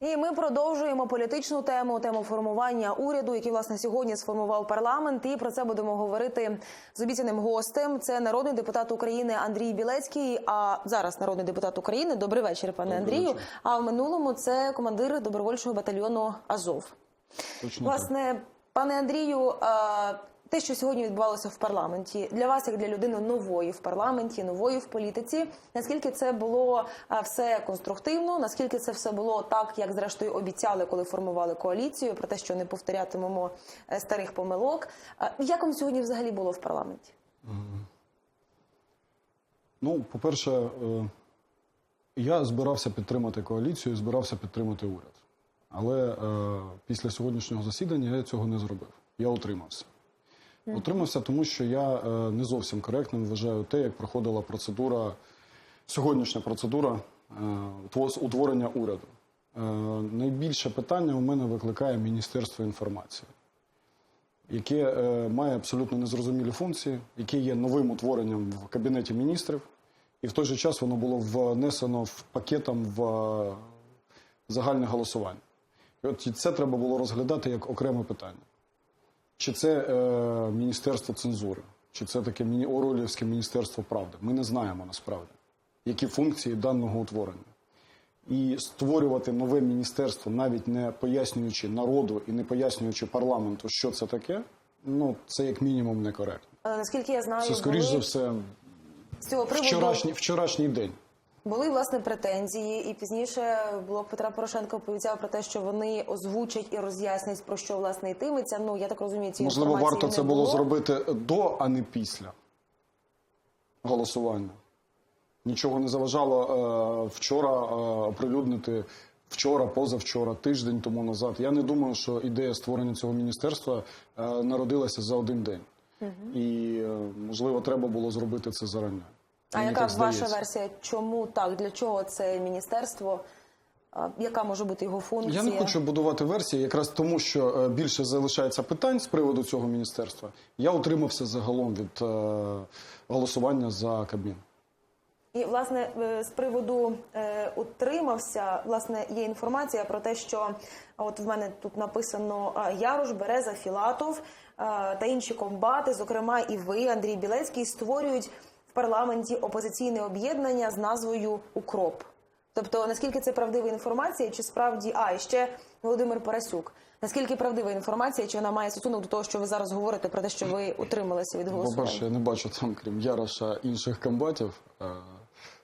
І ми продовжуємо політичну тему, тему формування уряду, який власне сьогодні сформував парламент. І про це будемо говорити з обіцяним гостем. Це народний депутат України Андрій Білецький. А зараз народний депутат України. Добрий вечір, пане Добрий Андрію. вечір. А в минулому це командир добровольчого батальйону Азов. Точно Власне, пане Андрію, те, що сьогодні відбувалося в парламенті, для вас, як для людини нової в парламенті, нової в політиці, наскільки це було все конструктивно? Наскільки це все було так, як зрештою обіцяли, коли формували коаліцію, про те, що не повторятимемо е, старих помилок? Як вам сьогодні взагалі було в парламенті? Ну, по-перше, е, я збирався підтримати коаліцію, збирався підтримати уряд. Але е, після сьогоднішнього засідання я цього не зробив. Я утримався. Утримався, тому що я е, не зовсім коректним вважаю те, як проходила процедура, сьогоднішня процедура е, утворення уряду. Е, найбільше питання у мене викликає Міністерство інформації. яке має абсолютно незрозумілі функції, яке є новим утворенням в кабінеті міністрів, і в той же час воно було внесено в пакетом в загальне голосування. І от це треба було розглядати як окреме питання. Чи це е, Міністерство цензури, чи це таке міні- Оролівське Міністерство правди? Ми не знаємо насправді, які функції даного утворення. І створювати нове міністерство, навіть не пояснюючи народу і не пояснюючи парламенту, що це таке, ну це як мінімум некоректно. Наскільки я знаю, Це скоріш були за все з цього приводу вчорашній, вчорашній день. Були власне претензії, і пізніше блок Петра Порошенка повідомляв про те, що вони озвучать і роз'яснять про що власне йтиметься. Ну я так розумію, ці Можливо, варто не це було зробити до, а не після голосування. Нічого не заважало е, вчора е, оприлюднити вчора, позавчора, тиждень тому назад. Я не думаю, що ідея створення цього міністерства е, народилася за один день. І е, можливо, треба було зробити це зарання. А Мені яка так ваша здається. версія? Чому так? Для чого це міністерство? Яка може бути його функція? Я не хочу будувати версії, якраз тому, що е, більше залишається питань з приводу цього міністерства. Я утримався загалом від е, голосування за Кабмін. І власне е, з приводу е, утримався, власне, є інформація про те, що от в мене тут написано Ярош, Береза, Філатов е, та інші комбати, зокрема і ви, Андрій Білецький, створюють парламенті опозиційне об'єднання з назвою Укроп. Тобто, наскільки це правдива інформація, чи справді а і ще Володимир Парасюк. Наскільки правдива інформація, чи вона має стосунок до того, що ви зараз говорите про те, що ви утрималися від голосування? По-перше, я не бачу там, крім Яроша, інших комбатів. Е,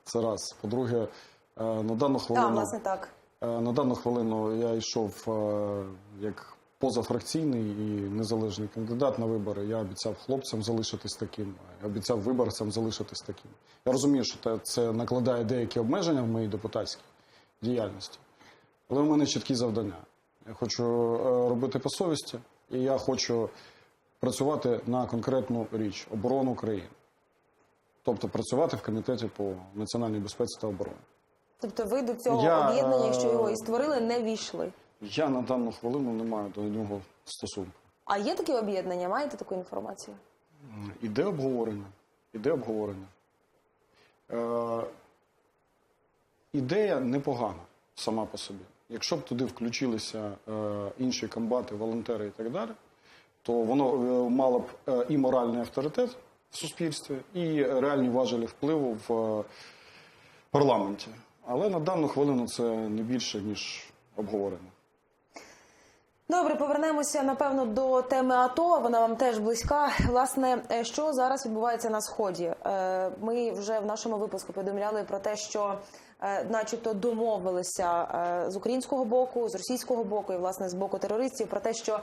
Це раз. По-друге, е, на дану Так, хвилину, власне так. е, на дану хвилину я йшов як позафракційний і незалежний кандидат на вибори. Я обіцяв хлопцям залишитись таким, обіцяв виборцям залишитись таким. Я розумію, що це накладає деякі обмеження в моїй депутатській діяльності. Але в мене чіткі завдання. Я хочу е, робити по совісті, і я хочу працювати на конкретну річ оборону країни. Тобто працювати в комітеті по національній безпеці та обороні. Тобто ви до цього об'єднання, якщо е, його і створили, не війшли. Я на дану хвилину не маю до нього стосунку. А є таке об'єднання? Маєте таку інформацію? Іде обговорення. Іде обговорення. Е, ідея непогана сама по собі. Якщо б туди включилися е, інші комбати, волонтери і так далі, то воно е, мало б е, і моральний авторитет в суспільстві, і реальні важелі впливу в е, парламенті. Але на дану хвилину це не більше, ніж обговорення. Добре, повернемося напевно до теми АТО. Вона вам теж близька. Власне, е, що зараз відбувається на сході? Е, Ми вже в нашому випуску повідомляли про те, що, е, начебто, домовилися з українського боку, з російського боку і власне з боку терористів про те, що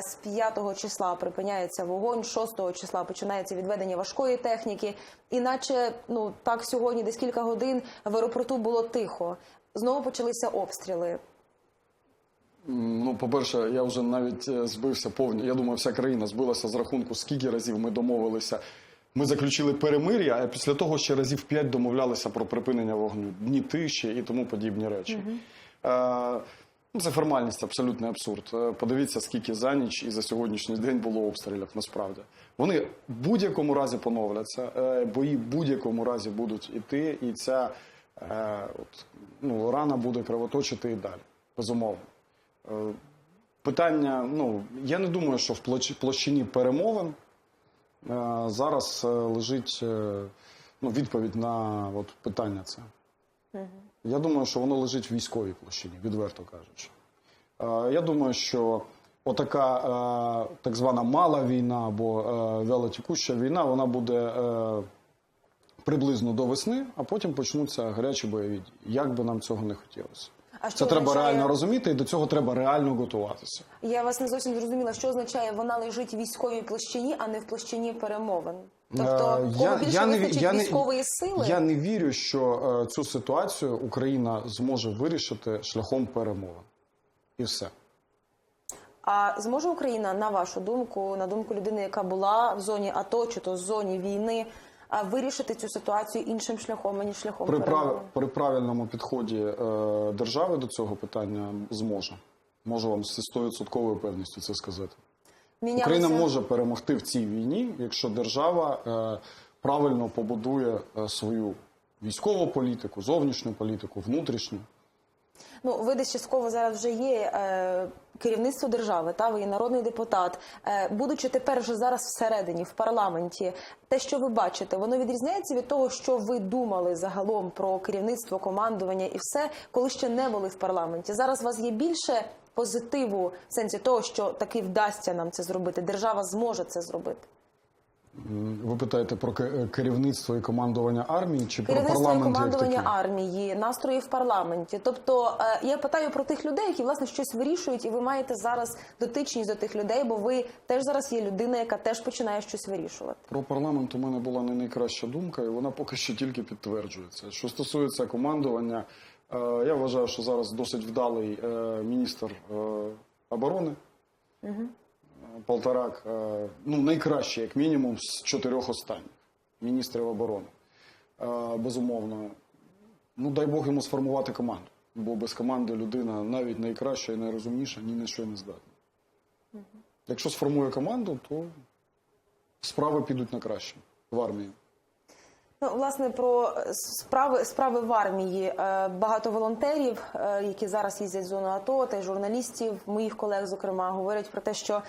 з 5 числа припиняється вогонь, 6 числа починається відведення важкої техніки. Іначе, ну так сьогодні, десь кілька годин в аеропорту було тихо. Знову почалися обстріли. Ну, по-перше, я вже навіть е, збився повні. Я думаю, вся країна збилася з рахунку, скільки разів ми домовилися. Ми заключили перемир'я, а після того ще разів п'ять домовлялися про припинення вогню, дні тиші і тому подібні речі. Е, ну, це формальність, абсолютний абсурд. Е, Подивіться, скільки за ніч і за сьогоднішній день було обстрілів. Насправді вони в будь-якому разі поновляться, бої в будь-якому разі будуть іти, і ця е, от, ну, рана буде кровоточити і далі. безумовно. Питання, ну, я не думаю, що в площині перемовин е, зараз е, лежить е, ну, відповідь на от, питання це. Я думаю, що воно лежить в військовій площині, відверто кажучи. Я думаю, що отака так звана мала війна або вялотікуща війна, вона буде приблизно до весни, а потім почнуться гарячі бойові дії. Як би нам цього не хотілося. А що Це треба означає- реально розуміти, і до цього треба реально готуватися. Я вас не зовсім зрозуміла, що означає вона лежить в військовій площині, а не в площині перемовин. Тобто, Е, кого більше не ві- вистачить військової сили? Я не вірю, що е, цю ситуацію Україна зможе вирішити шляхом перемовин. І все. А зможе Україна, на вашу думку, на думку людини, яка була в зоні АТО чи то в зоні війни, вирішити цю ситуацію іншим шляхом, аніж шляхом При, прав... При правильному підході е, держави до цього питання зможе. Можу вам зі 100% певністю це сказати. Мінялися- Україна може перемогти в цій війні, якщо держава е, правильно побудує е, свою військову політику, зовнішню політику, внутрішню. Ну, ви десь частково зараз вже є е, керівництво держави, та ви є народний депутат. Е, будучи тепер вже зараз всередині, в парламенті, те, що ви бачите, воно відрізняється від того, що ви думали загалом про керівництво, командування і все, коли ще не були в парламенті. Зараз у вас є більше позитиву в сенсі того, що таки вдасться нам це зробити. Держава зможе це зробити. Ви питаєте про керівництво і командування армії чи про Керівництво і парламент? як командування армії, настрої в парламенті. Тобто е, я питаю про тих людей, які власне щось вирішують, і ви маєте зараз дотичність до тих людей, бо ви теж зараз є людина, яка теж починає щось вирішувати. Про парламент у мене була не найкраща думка, і вона поки що тільки підтверджується. Що стосується командування, е, я вважаю, що зараз досить вдалий е, міністр е, оборони. Е, Полторак, е, ну найкраще, як мінімум, з чотирьох останніх міністрів оборони. Е, Безумовно. Ну, дай Бог йому сформувати команду. Бо без команди людина навіть найкраща і найрозумніша ні на що не здатна. Якщо сформує команду, то справи підуть на краще в армії. Ну, власне, про е, справи справи в армії. Е, Багато волонтерів, е, які зараз їздять в зону АТО, та й журналістів, моїх колег, зокрема, говорять про те, що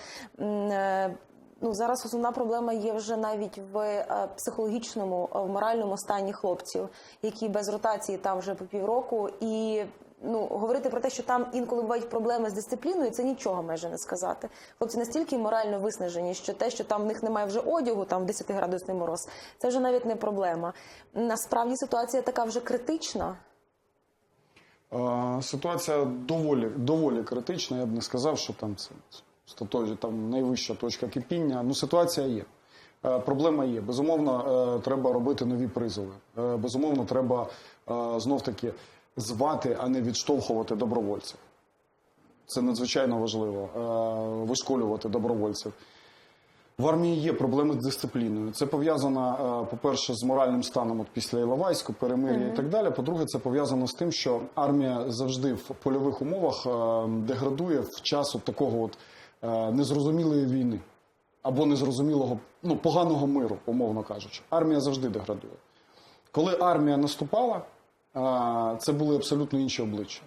ну зараз основна проблема є вже навіть в психологічному, в моральному стані хлопців, які без ротації там вже по півроку, і ну говорити про те, що там інколи бувають проблеми з дисципліною, це нічого майже не сказати. Хлопці настільки морально виснажені, що те, що там в них немає вже одягу, там 10-градусний мороз, це вже навіть не проблема. Насправді ситуація така вже критична. Ситуація доволі, доволі критична. Я б не сказав, що там це там найвища точка кипіння. Ну, ситуація є. Е, Проблема є. Безумовно, е, треба робити нові призови. Е, Безумовно, треба знов таки звати, а не відштовхувати добровольців. Це надзвичайно важливо. е, Вишколювати добровольців. В армії є проблеми з дисципліною. Це пов'язано, е, по-перше, з моральним станом от після Іловайську, перемир'я і так далі. По-друге, це пов'язано з тим, що армія завжди в польових умовах е, деградує в час от такого от незрозумілої війни або незрозумілого, ну, поганого миру, умовно кажучи. Армія завжди деградує. Коли армія наступала, це були абсолютно інші обличчя.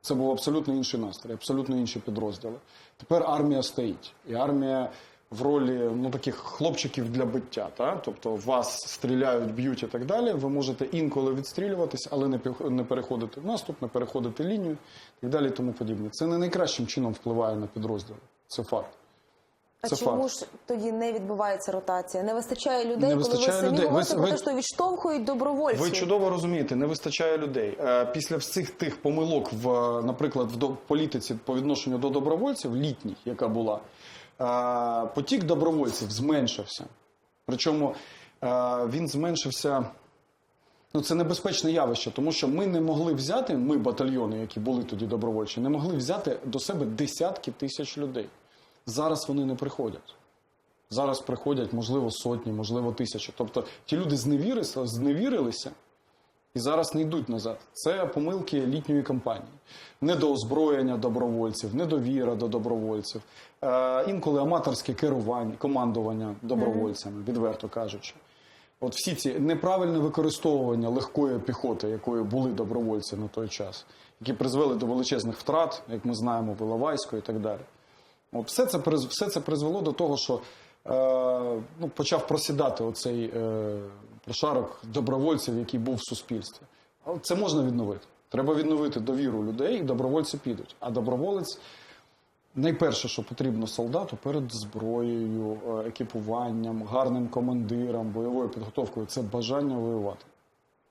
Це був абсолютно інший настрій, абсолютно інші підрозділи. Тепер армія стоїть, і армія в ролі ну таких хлопчиків для биття. Та? Тобто вас стріляють, б'ють і так далі. Ви можете інколи відстрілюватись, але не переходити в наступ, не переходити лінію і так далі. Тому подібне. Це не найкращим чином впливає на підрозділи. Це факт. А Це чому факт. ж тоді не відбувається ротація? Не вистачає людей, Не коли вистачає ви самі людей. Ви- говорите про ви- те, що відштовхують добровольців. Ви чудово розумієте, не вистачає людей. Е, Після всіх тих помилок, в, е, наприклад, в політиці по відношенню до добровольців, літніх, яка була, е, потік добровольців зменшився. Причому він зменшився. Ну, це небезпечне явище, тому що ми не могли взяти, ми, батальйони, які були тоді добровольчі, не могли взяти до себе десятки тисяч людей. Зараз вони не приходять. Зараз приходять, можливо, сотні, можливо, тисячі. Тобто ті люди зневірилися, зневірилися і зараз не йдуть назад. Це помилки літньої кампанії. Недоозброєння добровольців, недовіра до добровольців, е, інколи аматорське керування, командування добровольцями, відверто кажучи. От всі ці неправильне використовування легкої піхоти, якою були добровольці на той час, які призвели до величезних втрат, як ми знаємо, в Іловайську і так далі. Все це все це призвело до того, що е, ну, почав просідати оцей е, прошарок добровольців, який був в суспільстві. Це можна відновити. Треба відновити довіру людей, і добровольці підуть. А доброволець найперше, що потрібно солдату перед зброєю, е, екіпуванням, гарним командиром, бойовою підготовкою це бажання воювати.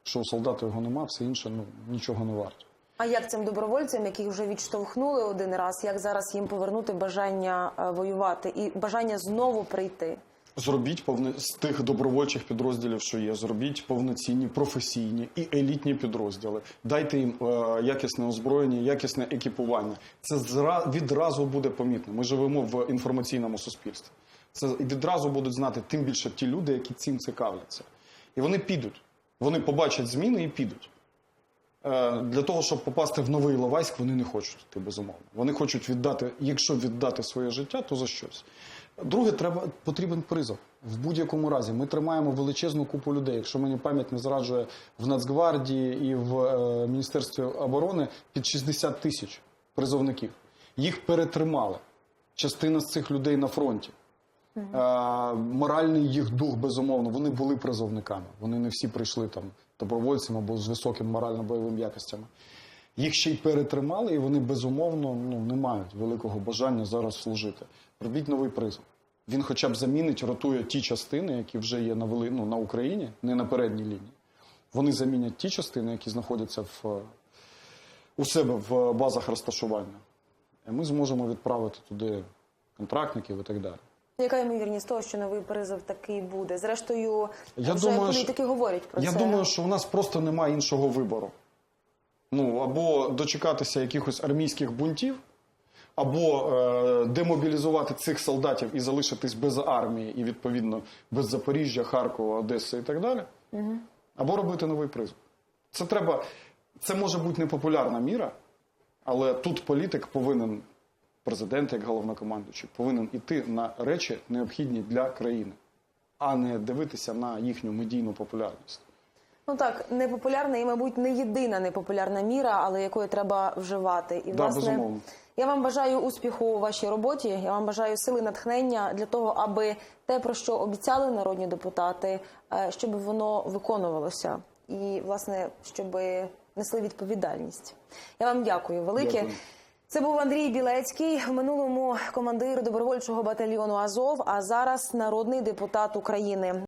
Якщо у солдата його нема, все інше ну, нічого не варто. А як цим добровольцям, яких вже відштовхнули один раз, як зараз їм повернути бажання е, воювати і бажання знову прийти? Зробіть повне з тих добровольчих підрозділів, що є. Зробіть повноцінні, професійні і елітні підрозділи. Дайте їм е, якісне озброєння, якісне екіпування. Це зра- відразу буде помітно. Ми живемо в інформаційному суспільстві. Це відразу будуть знати тим більше ті люди, які цим цікавляться. І вони підуть. Вони побачать зміни і підуть. Е, Для того, щоб попасти в новий Іловайськ, вони не хочуть йти, безумовно. Вони хочуть віддати, якщо віддати своє життя, то за щось. Друге, треба потрібен призов. В будь-якому разі ми тримаємо величезну купу людей. Якщо мені пам'ять не зраджує в Нацгвардії і в е, Міністерстві оборони під 60 тисяч призовників. Їх перетримали. Частина з цих людей на фронті. Е, моральний їх дух, безумовно, вони були призовниками. Вони не всі прийшли там добровольцями або з високим морально-бойовими якостями. Їх ще й перетримали, і вони безумовно ну, не мають великого бажання зараз служити. Робіть новий призов. Він хоча б замінить, ротує ті частини, які вже є на, вели... ну, на Україні, не на передній лінії. Вони замінять ті частини, які знаходяться в, у себе в базах розташування. І ми зможемо відправити туди контрактників і так далі. Яка ймовірність того, що новий призов такий буде? Зрештою, Я вже думаю, що- політики говорять про Я це. думаю, що у нас просто немає іншого вибору. Ну, або дочекатися якихось армійських бунтів, або е, демобілізувати цих солдатів і залишитись без армії, і відповідно без Запоріжжя, Харкова, Одеси і так далі. Або робити новий призов. Це треба. Це може бути непопулярна міра, але тут політик повинен, президент як головнокомандуючий, повинен іти на речі, необхідні для країни, а не дивитися на їхню медійну популярність. Ну так, непопулярна і, мабуть, не єдина непопулярна міра, але якої треба вживати. І Да, власне безумовно. я вам бажаю успіху у вашій роботі. Я вам бажаю сили натхнення для того, аби те, про що обіцяли народні депутати, е, щоб воно виконувалося, і власне, щоб несли відповідальність. Я вам дякую велике. Дякую. Це був Андрій Білецький, в минулому командир добровольчого батальйону Азов, а зараз народний депутат України.